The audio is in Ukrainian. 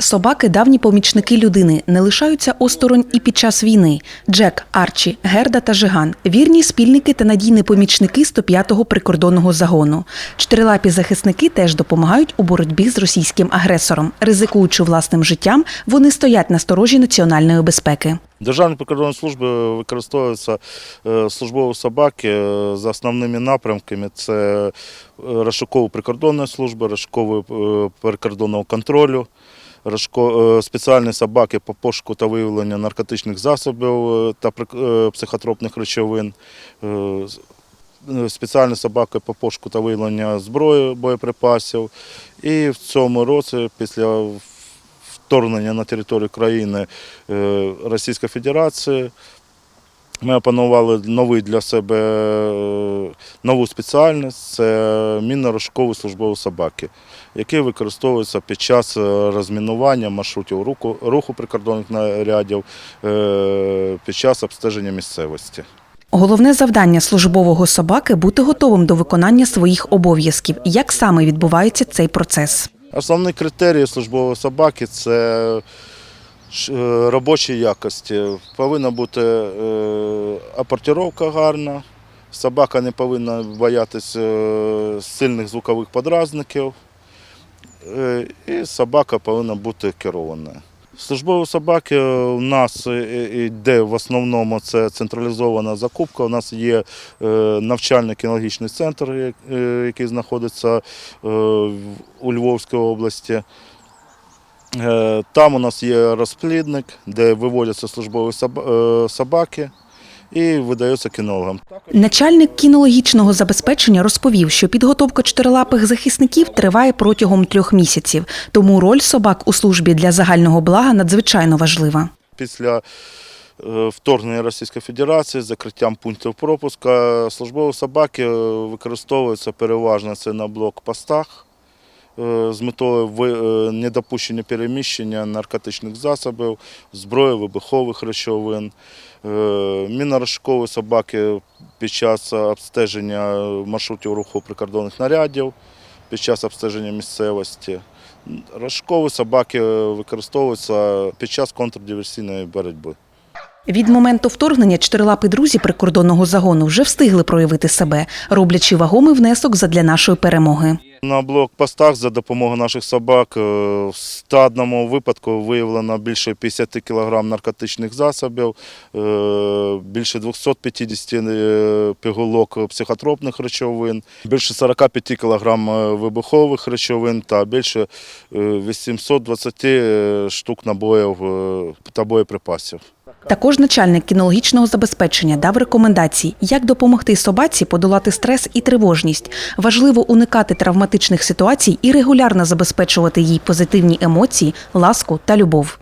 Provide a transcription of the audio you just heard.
Собаки давні помічники людини, не лишаються осторонь і під час війни. Джек, Арчі, Герда та Жиган вірні спільники та надійні помічники 105-го прикордонного загону. Чотирилапі захисники теж допомагають у боротьбі з російським агресором. Ризикуючи власним життям, вони стоять на сторожі національної безпеки. Державні прикордонні служби використовуються е, службові собаки е, за основними напрямками. Це е, розшуково прикордонної служби, розшуково прикордонного контролю, спеціальні собаки по пошуку та виявленню наркотичних засобів е, та е, психотропних речовин. е, е, Спеціальні собаки по пошуку та виявлення зброї, боєприпасів. І в цьому році, після вторгнення на територію країни е, Російської Федерації. Ми опанували новий для себе е, нову спеціальність це мінно-розшукові службові собаки, які використовуються під час е, розмінування маршрутів руху, руху прикордонних нарядів, е, під час обстеження місцевості. Головне завдання службового собаки бути готовим до виконання своїх обов'язків. Як саме відбувається цей процес? Основні критерії службової собаки це е, якості. Повинна бути е, апортировка гарна, собака не повинна боятися е, сильних звукових подразників, і собака повинна бути керованою. Службові собаки у нас йде в основному це централізована закупка. У нас є е, навчально-кінологічний центр, який знаходиться у Львовській області. Е, Там у нас є розплідник, де виводяться службові е, собаки і видаються кінологам. Начальник кінологічного забезпечення розповів, що підготовка чотирилапих захисників триває протягом трьох місяців, тому роль собак у службі для загального блага надзвичайно важлива. Після е, вторгнення Російської Федерації, закриттям пунктів пропуска, службові собаки використовуються переважно це на блокпостах з метою е, недопущення переміщення наркотичних засобів, зброї, вибухових речовин. Е, Мінно-розшукові собаки під час обстеження маршрутів руху прикордонних нарядів, під час обстеження місцевості. Розшукові собаки використовуються під час контрдиверсійної боротьби. Від моменту вторгнення чотирилапі друзі прикордонного загону вже встигли проявити себе, роблячи вагомий внесок задля нашої перемоги. На блокпостах за допомогою наших собак е, в стадному випадку виявлено більше 50 кг наркотичних засобів, е, більше 250 е, пігулок психотропних речовин, більше 45 кг вибухових речовин та більше е, 820 е, штук набоїв та боєприпасів. Також начальник кінологічного забезпечення дав рекомендації, як допомогти собаці подолати стрес і тривожність. Важливо уникати травматичних ситуацій і регулярно забезпечувати їй позитивні емоції, ласку та любов.